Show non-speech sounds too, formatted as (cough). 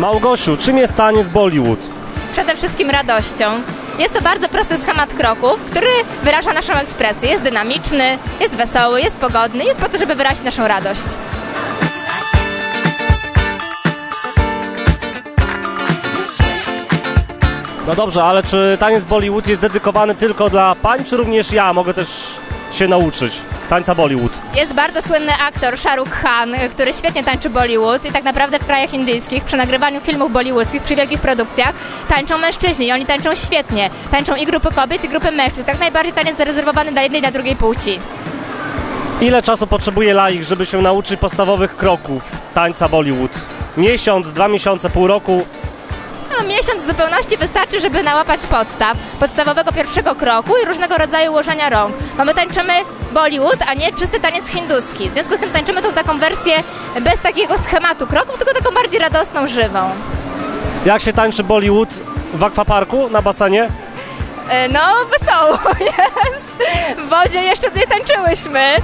Małgosiu, czym jest taniec Bollywood? Przede wszystkim radością. Jest to bardzo prosty schemat kroków, który wyraża naszą ekspresję. Jest dynamiczny, jest wesoły, jest pogodny, jest po to, żeby wyrazić naszą radość. No dobrze, ale czy taniec Bollywood jest dedykowany tylko dla pań, czy również ja mogę też się nauczyć tańca Bollywood? Jest bardzo słynny aktor Shahrukh Khan, który świetnie tańczy Bollywood i tak naprawdę w krajach indyjskich przy nagrywaniu filmów bollywoodzkich, przy wielkich produkcjach tańczą mężczyźni i oni tańczą świetnie. Tańczą i grupy kobiet, i grupy mężczyzn. Tak najbardziej taniec zarezerwowany dla jednej i dla drugiej płci. Ile czasu potrzebuje laik, żeby się nauczyć podstawowych kroków tańca Bollywood? Miesiąc, dwa miesiące, pół roku? No, miesiąc w zupełności wystarczy, żeby nałapać podstaw, podstawowego pierwszego kroku i różnego rodzaju ułożenia rąk. Bo my tańczymy Bollywood, a nie czysty taniec hinduski. W związku z tym tańczymy tą taką wersję bez takiego schematu kroków, tylko taką bardziej radosną, żywą. Jak się tańczy Bollywood w akwaparku na basenie? E, No, wesoło (laughs) jest. W wodzie jeszcze nie tańczyłyśmy,